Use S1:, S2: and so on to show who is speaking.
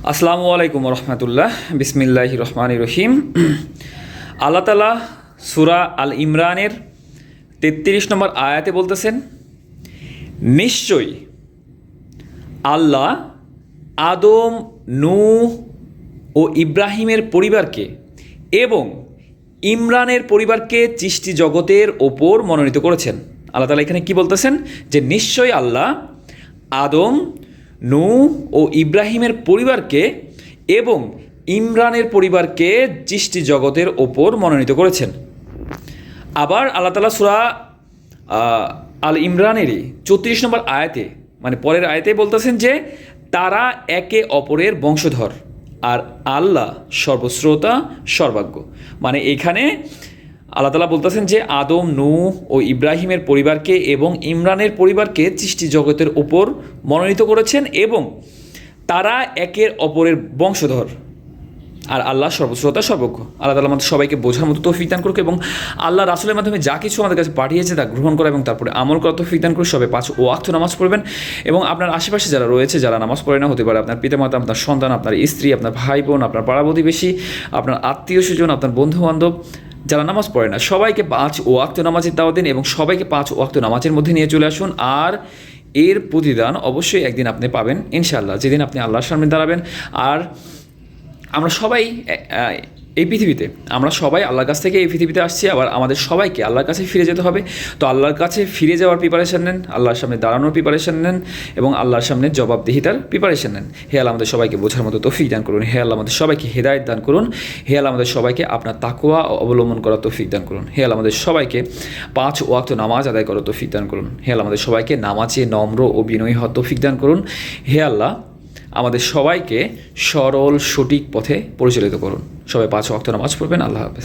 S1: আসসালামু আলাইকুম রহমতুল্লাহ। বিসমিল্লাহ রহমান রহিম। আল্লাহ তালা সুরা আল ইমরানের তেত্রিশ নম্বর আয়াতে বলতেছেন নিশ্চয়ই আল্লাহ আদম নু ও ইব্রাহিমের পরিবারকে এবং ইমরানের পরিবারকে সৃষ্টি জগতের ওপর মনোনীত করেছেন। আল্লাহ তালা এখানে কি বলতেছেন? যে নিশ্চয়ই আল্লাহ আদম নূ ও ইব্রাহিমের পরিবারকে এবং ইমরানের পরিবারকে দৃষ্টি জগতের ওপর মনোনীত করেছেন। আবার আল্লাহ তালা সুরা আল ইমরানেরই চৌত্রিশ নম্বর আয়াতে মানে পরের আয়াতে বলতেছেন যে, তারা একে অপরের বংশধর আর আল্লাহ সর্বশ্রোতা সর্বাজ্ঞ মানে এখানে আল্লাহ তালা বলতেছেন যে আদম নূ ও ইব্রাহিমের পরিবারকে এবং ইমরানের পরিবারকে সৃষ্টি জগতের উপর মনোনীত করেছেন এবং তারা একের অপরের বংশধর। আর আল্লাহ সর্বশ্রোতা সর্বজ্ঞ। আল্লাহ তালা আমাদের সবাইকে বোঝার মতো তৌফিক দান করুক এবং আল্লাহ রাসুলের মাধ্যমে যা কিছু আমাদের কাছে পাঠিয়েছে তা গ্রহণ করা এবং তারপরে আমল করা তৌফিক দান করুক। সবাই পাঁচ ও আক্ত নামাজ পড়বেন এবং আপনার আশেপাশে যারা রয়েছে, যারা নামাজ পড়ে না, হতে পারে আপনার পিতামাতা, আপনার সন্তান, আপনার স্ত্রী, আপনার ভাই বোন, আপনার পাড়া প্রতিবেশী আপনার আত্মীয় স্বজন, আপনার বন্ধু বান্ধব যারা নামাজ পড়ে না, সবাইকে পাঁচ ওয়াক্ত নামাজের দাওয়া দিন এবং সবাইকে পাঁচ ওয়াক্ত নামাজের মধ্যে নিয়ে চলে আসুন। আর এর প্রতিদান অবশ্যই একদিন আপনি পাবেন ইনশাল্লাহ যেদিন আপনি আল্লাহর সামনে দাঁড়াবেন। আর আমরা সবাই এই পৃথিবীতে। আমরা সবাই আল্লাহর কাছ থেকে এই পৃথিবীতে আসছি, আবার আমাদের সবাইকে আল্লাহর কাছে ফিরে যেতে হবে। তো আল্লাহর কাছে ফিরে যাওয়ার প্রিপারেশন নেন, আল্লাহর সামনে দাঁড়ানোর প্রিপারেশন নেন, এবং আল্লাহর সামনে জবাবদিহিতার প্রিপারেশন নেন। হে আল্লাহ, আমাদের সবাইকে বোঝার মতো তৌফিক দান করুন। হে আল্লাহ, আমাদের সবাইকে হেদায়ত দান করুন। হে আল্লাহ, আমাদের সবাইকে আপনার তাকুয়া অবলম্বন করার তৌফিক দান করুন। হে আল্লাহ, আমাদের সবাইকে পাঁচ ওয়াক্ত নামাজ আদায় করার তৌফিক দান করুন। হে আমাদের সবাইকে নামাজে নম্র ও বিনয়ী হওয়ার তৌফিক দান করুন। হে আল্লাহ আমাদের সবাইকে সরল সঠিক পথে পরিচালিত করুন। সবাই পাঁচ ওয়াক্ত নামাজ পড়বেন। আল্লাহ হাফেজ।